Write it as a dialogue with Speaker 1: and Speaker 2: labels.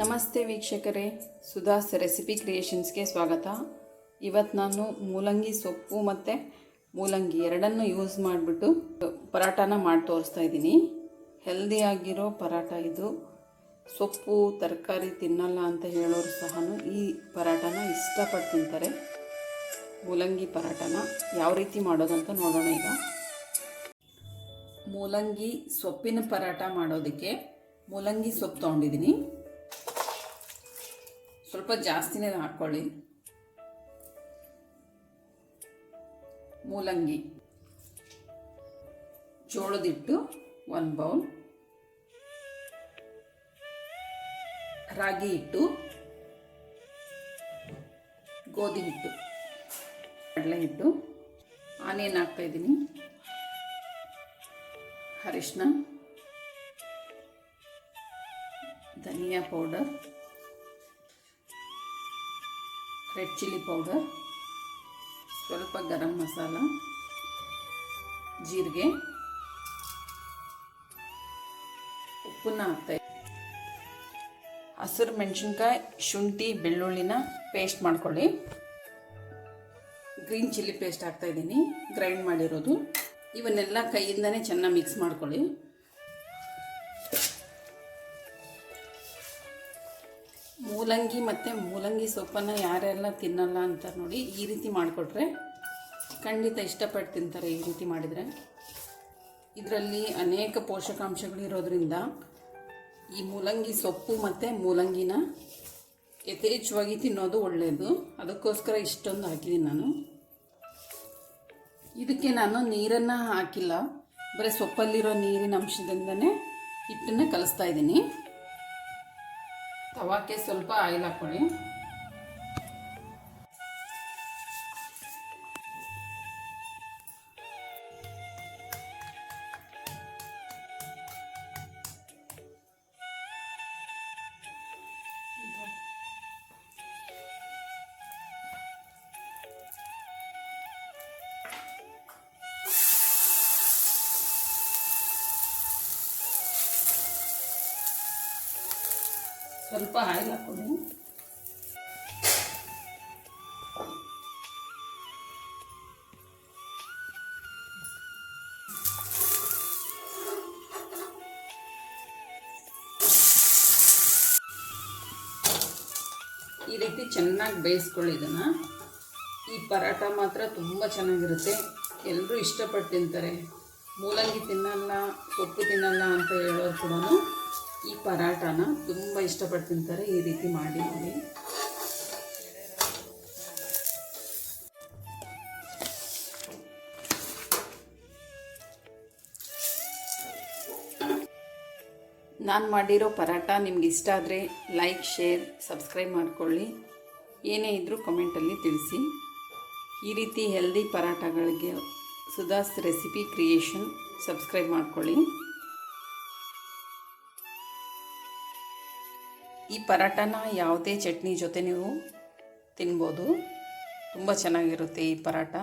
Speaker 1: ನಮಸ್ತೆ ವೀಕ್ಷಕರೇ ಸುಧಾಸ್ ರೆಸಿಪಿ ಕ್ರಿಯೇಷನ್ಸ್ಗೆ ಸ್ವಾಗತ. ಇವತ್ತು ನಾನು ಮೂಲಂಗಿ ಸೊಪ್ಪು ಮತ್ತು ಮೂಲಂಗಿ ಎರಡನ್ನು ಯೂಸ್ ಮಾಡಿಬಿಟ್ಟು ಪರಾಟಾನ ಮಾಡಿ ತೋರಿಸ್ತಾ ಇದ್ದೀನಿ. ಹೆಲ್ದಿಯಾಗಿರೋ ಪರಾಟ ಇದು. ಸೊಪ್ಪು, ತರಕಾರಿ ತಿನ್ನಲ್ಲ ಅಂತ ಹೇಳೋರು ಸಹ ಈ ಪರಾಟಾನ ಇಷ್ಟಪಟ್ಟು ತಿಂತಾರೆ. ಮೂಲಂಗಿ ಪರಾಟಾನ ಯಾವ ರೀತಿ ಮಾಡೋದಂತ ನೋಡೋಣ ಈಗ. ಮೂಲಂಗಿ ಸೊಪ್ಪಿನ ಪರಾಟ ಮಾಡೋದಕ್ಕೆ ಮೂಲಂಗಿ ಸೊಪ್ಪು ತೊಗೊಂಡಿದ್ದೀನಿ. ಸ್ವಲ್ಪ ಜಾಸ್ತಿನೇ ಹಾಕ್ಕೊಳ್ಳಿ ಮೂಲಂಗಿ ಜೋಳದಿಟ್ಟು ಒಂದು ಬೌಲ್. ರಾಗಿ ಹಿಟ್ಟು. ಗೋಧಿ ಹಿಟ್ಟು. ಕಡಲೆ ಹಿಟ್ಟು. ಆನಿಯನ್ ಹಾಕ್ತಾಯಿದ್ದೀನಿ ಅರಿಶಿನ ಧನಿಯಾ ಪೌಡರ್. ರೆಡ್ ಚಿಲ್ಲಿ ಪೌಡರ್ ಸ್ವಲ್ಪ ಗರಂ ಮಸಾಲ ಜೀರಿಗೆ, ಉಪ್ಪನ್ನ ಹಾಕ್ತಾ ಹಸಿರು ಮೆಣಸಿನ್ಕಾಯಿ, ಶುಂಠಿ, ಬೆಳ್ಳುಳ್ಳಿನ ಪೇಸ್ಟ್ ಮಾಡ್ಕೊಳ್ಳಿ. ಗ್ರೀನ್ ಚಿಲ್ಲಿ ಪೇಸ್ಟ್ ಹಾಕ್ತಾಯಿದ್ದೀನಿ ಗ್ರೈಂಡ್ ಮಾಡಿರೋದು. ಇವನ್ನೆಲ್ಲ ಕೈಯಿಂದನೇ ಚೆನ್ನಾಗಿ ಮಿಕ್ಸ್ ಮಾಡ್ಕೊಳ್ಳಿ. ಮೂಲಂಗಿ ಮತ್ತು ಮೂಲಂಗಿ ಸೊಪ್ಪನ್ನು ಯಾರೆಲ್ಲ ತಿನ್ನಲ್ಲ ಅಂತ ನೋಡಿ, ಈ ರೀತಿ ಮಾಡಿಕೊಟ್ರೆ ಖಂಡಿತ ಇಷ್ಟಪಟ್ಟು ತಿಂತಾರೆ ಈ ರೀತಿ ಮಾಡಿದರೆ. ಇದರಲ್ಲಿ ಅನೇಕ ಪೋಷಕಾಂಶಗಳಿರೋದ್ರಿಂದ ಈ ಮೂಲಂಗಿ ಸೊಪ್ಪು ಮತ್ತು ಮೂಲಂಗಿನ ಯಥೇಚ್ಛವಾಗಿ ತಿನ್ನೋದು ಒಳ್ಳೆಯದು ಅದಕ್ಕೋಸ್ಕರ ಇಷ್ಟೊಂದು ಹಾಕಿದ್ದೀನಿ ನಾನು. ಇದಕ್ಕೆ ನಾನು ನೀರನ್ನು ಹಾಕಿಲ್ಲ. ಬರೀ ಸೊಪ್ಪಲ್ಲಿರೋ ನೀರಿನ ಅಂಶದಿಂದನೇ ಹಿಟ್ಟನ್ನು ಕಲಿಸ್ತಾ ಇದ್ದೀನಿ. ತವಾಕ್ಕೆ ಸ್ವಲ್ಪ ಆಯಿಲ್ ಹಾಕ್ಕೊಳ್ಳಿ. ಸ್ವಲ್ಪ ಆಯಿಲ್ ಹಾಕೊಂಡು ಈ ರೀತಿ ಚೆನ್ನಾಗಿ ಬೇಯಿಸ್ಕೊಳ್ಳಿ ಇದನ್ನು. ಈ ಪರಾಟ ಮಾತ್ರ ತುಂಬ ಚೆನ್ನಾಗಿರುತ್ತೆ. ಎಲ್ಲರೂ ಇಷ್ಟಪಟ್ಟು ತಿಂತಾರೆ. ಮೂಲಂಗಿ ತಿನ್ನಲ್ಲ, ಸೊಪ್ಪು ತಿನ್ನಲ್ಲ ಅಂತ ಹೇಳೋರು ಕೂಡ ಈ ಪರಾಟನ ತುಂಬ ಇಷ್ಟಪಟ್ಟು ತಿಂತಾರೆ ಈ ರೀತಿ ಮಾಡಿ ನೋಡಿ. ನಾನು ಮಾಡಿರೋ ಪರಾಟ ನಿಮ್ಗೆ ಇಷ್ಟ ಆದರೆ ಲೈಕ್, ಶೇರ್, ಸಬ್ಸ್ಕ್ರೈಬ್ ಮಾಡಿಕೊಳ್ಳಿ. ಏನೇ ಇದ್ದರೂ ಕಮೆಂಟಲ್ಲಿ ತಿಳಿಸಿ. ಈ ರೀತಿ ಹೆಲ್ದಿ ಪರಾಟಗಳಿಗೆ ಸುಧಾಸ್ ರೆಸಿಪಿ ಕ್ರಿಯೇಷನ್ ಸಬ್ಸ್ಕ್ರೈಬ್ ಮಾಡ್ಕೊಳ್ಳಿ. ಈ ಪರಾಟನ ಯಾವುದೇ ಚಟ್ನಿ ಜೊತೆ ನೀವು ತಿನ್ಬೋದು. ತುಂಬ ಚೆನ್ನಾಗಿರುತ್ತೆ ಈ ಪರಾಟ